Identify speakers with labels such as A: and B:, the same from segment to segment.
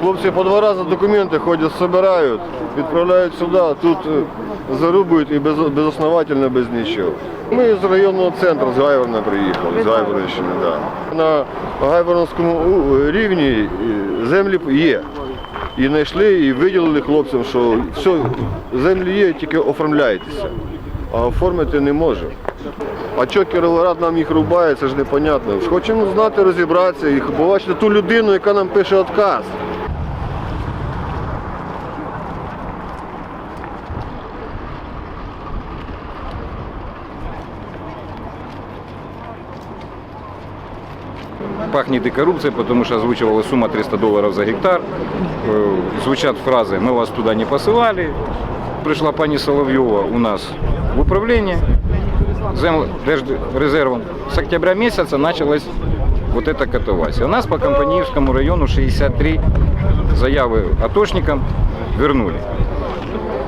A: Хлопці по два рази документи ходять, збирають, відправляють сюди, тут е, зарубують і без, безосновательно, без нічого. Ми з районного центру, з Гайворона приїхали, з Гайворонщини, да. На Гайворонському рівні е, землі є. І знайшли, і виділили хлопцям, що все, землі є, тільки оформляйтеся. А оформити не може. А що Кіровоград нам їх рубає, це ж непонятно. Хочемо знати, розібратися і побачити ту людину, яка нам пише отказ.
B: Пахнет и коррупцией, потому что озвучивалась сумма 300 долларов за гектар. Э, Звучат фразы «мы вас туда не посылали». Пришла пани Соловьева у нас в управление Земдержрезервом. С октября месяца началась вот эта катавасия. У нас по Компаниевскому району 63 заявы атошникам вернули.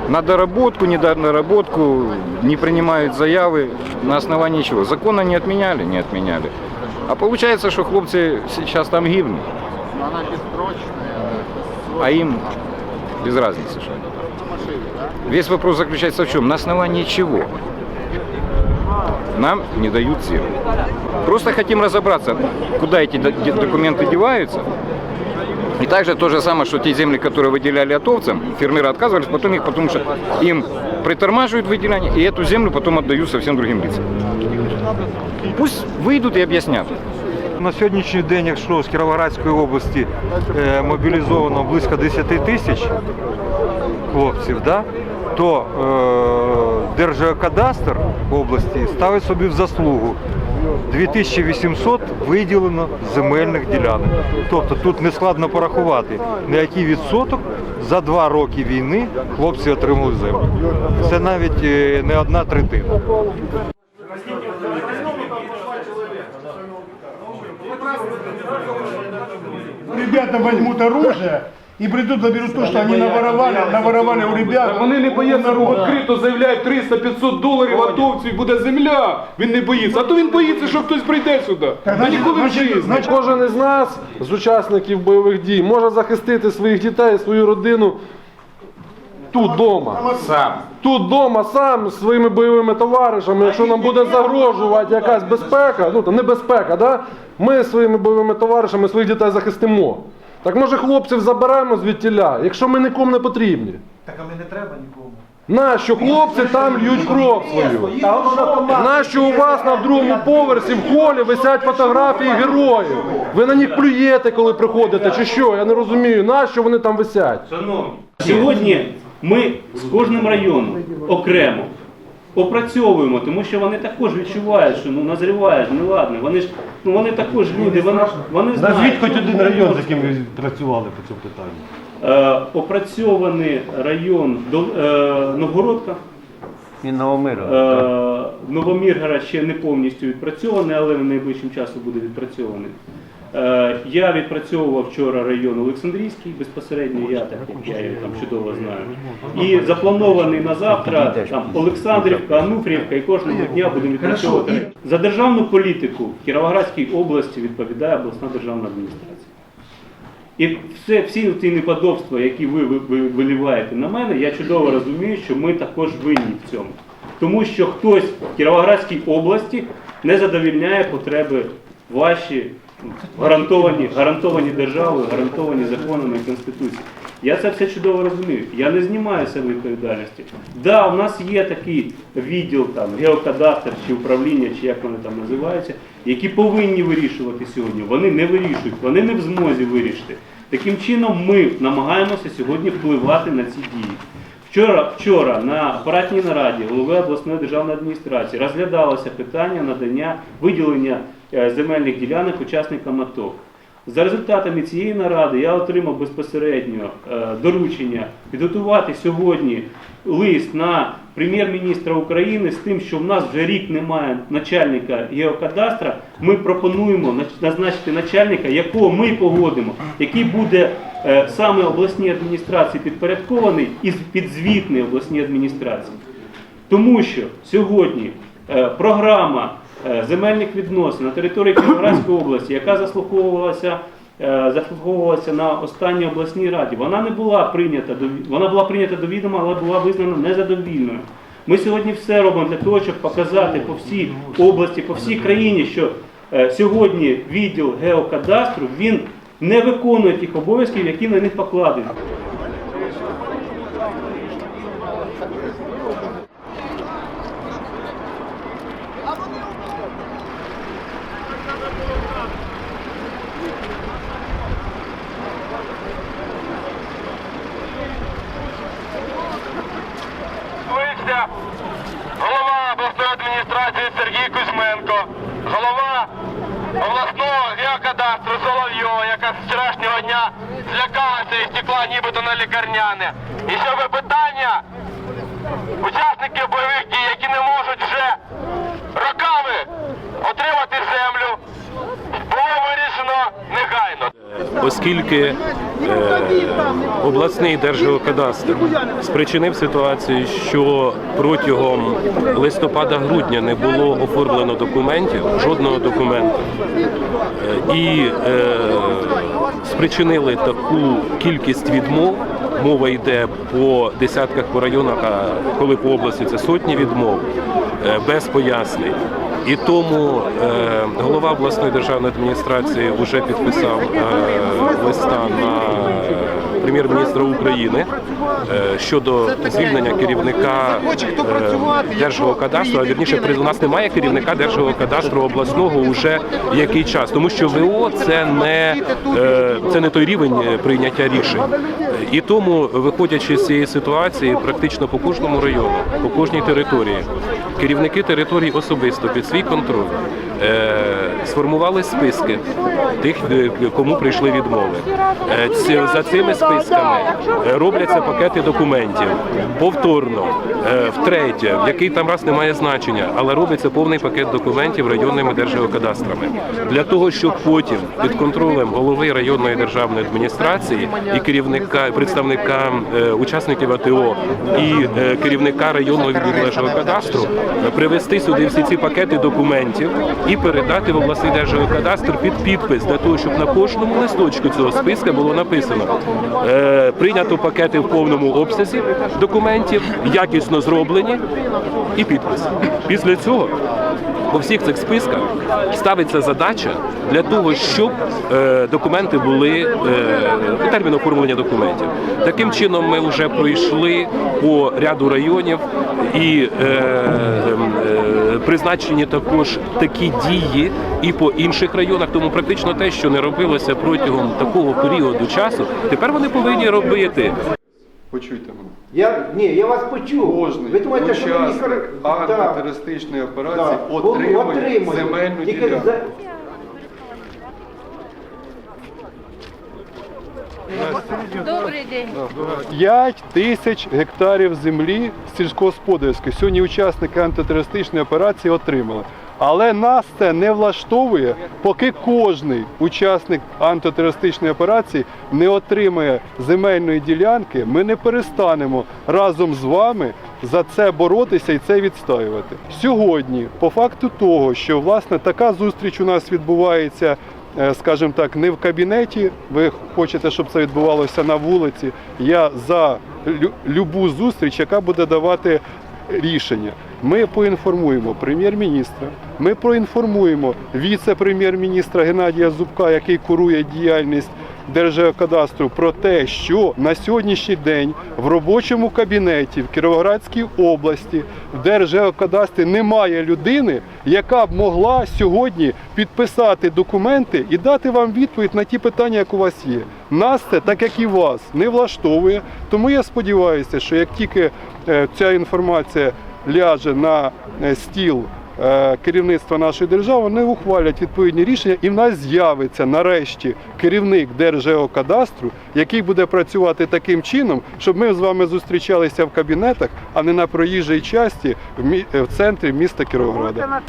B: На доработку, не доработку не принимают заявы на основании чего? Закона не отменяли? Не отменяли. А получается, что хлопцы сейчас там гибнут. А им без разницы, что они там. Весь вопрос заключается в чем? На основании чего? Нам не дают землю. Просто хотим разобраться, куда эти документы деваются. И также то же самое, что те земли, которые выделяли атовцам, фермеры отказывались, потом их, потому что им притормаживают выделение, и эту землю потом отдают совсем другим лицам. Пусть выйдут и объяснят.
C: На сьогоднішній день, якщо з Кіровоградської області е, мобілізовано близько 10 тисяч хлопців, да, то е, Держгеокадастр області ставить собі в заслугу 2800 виділено земельних ділянок. Тобто тут не складно порахувати, на який відсоток за два роки війни хлопці отримали землю. Це навіть е, не одна третина.
D: ребята возьмут оружие и придут, заберут то, что они наворовали, наворовали у ребят.
E: Вони не бояться
D: народ.
E: відкрито заявляють 300-500 доларів атовців і буде земля. Він не боїться. А то він боїться, що хтось прийде сюди. Та
D: значить,
E: ніколи в
D: значить,
E: житті.
D: значить-
F: Кожен із нас, з учасників бойових дій, може захистити своїх дітей, свою родину тут вдома. Сам. Тут вдома сам з своїми бойовими товаришами, якщо нам буде загрожувати якась безпека, ну то небезпека, да? ми своїми бойовими товаришами своїх дітей захистимо. Так може хлопців заберемо звідтіля, якщо ми нікому не потрібні.
G: Так а ми не треба нікому.
F: Нащо хлопці там льють кров свою? Нащо у вас на другому поверсі в холі висять фотографії героїв? Ви на них плюєте, коли приходите, чи що? Я не розумію, нащо вони там висять?
H: Сьогодні ми з кожним районом окремо опрацьовуємо, тому що вони також відчувають, що ну назріває ж неладне. Вони ж ну вони також люди, вони, вони знають.
I: Назвіть хоч один район, з яким ви працювали по цьому питанню.
H: Е, опрацьований район Дол- е, Новгородка.
I: І Новомира.
H: Е, Новоміргород ще не повністю відпрацьований, але найближчим часом буде відпрацьований. Е, Я відпрацьовував вчора район Олександрійський, безпосередньо я так я його там чудово знаю. І запланований на завтра там Олександрівка, Ануфрівка і кожного дня будемо відпрацьовувати. За державну політику в Кіровоградській області відповідає обласна державна адміністрація. І все, всі ці неподобства, які ви, ви, ви виліваєте на мене, я чудово розумію, що ми також винні в цьому. Тому що хтось в Кіровоградській області не задовільняє потреби ваші ну, гарантовані, гарантовані державою, гарантовані законами і Конституцією. Я це все чудово розумію. Я не знімаю себе відповідальності. Да, у нас є такий відділ, там, геокадастр чи управління, чи як вони там називаються, які повинні вирішувати сьогодні. Вони не вирішують, вони не в змозі вирішити. Таким чином, ми намагаємося сьогодні впливати на ці дії. Вчора, вчора на апаратній нараді голови обласної державної адміністрації розглядалося питання надання виділення е, земельних ділянок учасникам АТО. За результатами цієї наради я отримав безпосередньо е, доручення підготувати сьогодні лист на прем'єр-міністра України з тим, що в нас вже рік немає начальника геокадастра. Ми пропонуємо назначити начальника, якого ми погодимо, який буде е, саме обласній адміністрації підпорядкований і підзвітний обласній адміністрації. Тому що сьогодні е, програма е, земельних відносин на території Кіровоградської області, яка заслуховувалася е, заслуховувалася на останній обласній раді. Вона не була прийнята до вона була прийнята до відома, але була визнана незадовільною. Ми сьогодні все робимо для того, щоб показати по всій області, по всій країні, що е, сьогодні відділ геокадастру він не виконує тих обов'язків, які на них покладені.
G: Вийшся голова обласної адміністрації Сергій Кузьменко, голова обласного геокадастру Соловйова, яка з вчорашнього дня злякалася і стекла нібито на лікарняне. І щоб питання учасників бойових дій, які не можуть вже роками отримати землю, було вирішено негайно.
J: оскільки обласний держгеокадастр спричинив ситуацію, що протягом листопада-грудня не було оформлено документів, жодного документу, Е, і е, спричинили таку кількість відмов. Мова йде по десятках по районах, а коли по області це сотні відмов е, без пояснень. І тому е, голова обласної державної адміністрації вже підписав е, листа на прем'єр-міністра України е, щодо звільнення керівника е, Держгеокадастру, а вірніше у нас немає керівника Держгеокадастру обласного уже який час, тому що ВО це не, е, це не той рівень е, прийняття рішень. І тому, виходячи з цієї ситуації, практично по кожному району, по кожній території, керівники територій особисто під свій контроль е, сформували списки тих, е, кому прийшли відмови. Е, За цими списками робляться пакети документів повторно, втретє, в який там раз немає значення, але робиться повний пакет документів районними держгеокадастрами для того, щоб потім під контролем голови районної державної адміністрації і керівника представника учасників АТО і керівника районного відділу Держгеокадастру е, привезти сюди всі ці пакети документів і передати в обласний держгеокадастр під підпис для того, щоб на кожному листочку цього списка було написано е, прийнято пакети в повному обсязі документів, якісно зроблені і підпис. Після цього по всіх цих списках ставиться задача для того, щоб е, документи були е, термін оформлення документів. Таким чином, ми вже пройшли по ряду районів і е, е, призначені також такі дії і по інших районах. Тому практично те, що не робилося протягом такого періоду часу, тепер вони повинні робити.
A: Почуйте мене.
K: Я ні, я вас почув.
A: Кожний
K: Ви думаєте, що мені
A: учасник
K: Так,
A: антитерористичної операції
K: так.
A: отримує
K: Отримує.
A: земельну
K: Тільки
A: ділянку.
K: за-
L: Добрий день.
D: 5 тисяч гектарів землі сільськогосподарської сьогодні учасники антитерористичної операції отримали. Але нас це не влаштовує, поки кожний учасник антитерористичної операції не отримає земельної ділянки, ми не перестанемо разом з вами за це боротися і це відстоювати. Сьогодні, по факту того, що власне така зустріч у нас відбувається е, скажімо так, не в кабінеті. Ви хочете, щоб це відбувалося на вулиці. Я за любу зустріч, яка буде давати рішення. Ми поінформуємо прем'єр-міністра, ми проінформуємо віце-прем'єр-міністра Геннадія Зубка, який курує діяльність Держгеокадастру, про те, що на сьогоднішній день в робочому кабінеті в Кіровоградській області в Держгеокадастрі немає людини, яка б могла сьогодні підписати документи і дати вам відповідь на ті питання, як у вас є. Нас це, так як і вас, не влаштовує. Тому я сподіваюся, що як тільки е, ця інформація ляже на е, стіл е, керівництва нашої держави, вони ухвалять відповідні рішення, і в нас з'явиться нарешті керівник Держгеокадастру, який буде працювати таким чином, щоб ми з вами зустрічалися в кабінетах, а не на проїжджій часті в центрі міста Кіровограда.